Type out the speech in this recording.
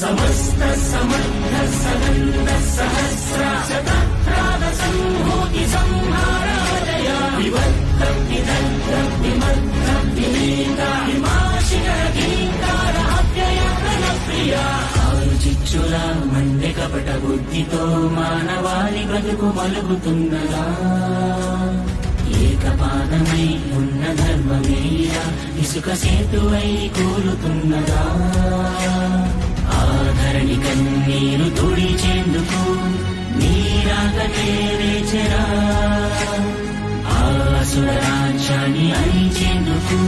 समस्त समर्थ सम దుష్టుల మండె కపట బుద్ధితో మానవాళి బతుకు మలుగుతున్నదా? ఏకపాదమై ఉన్న ధర్మమేయ? ఇసుక సేతువై కూలుతున్నదా? ఆధరణి కన్నీరు తుడిచేందుకు నీరాకనే వేచరా ఆసుర రాజ్యాన్ని అణిచేందుకు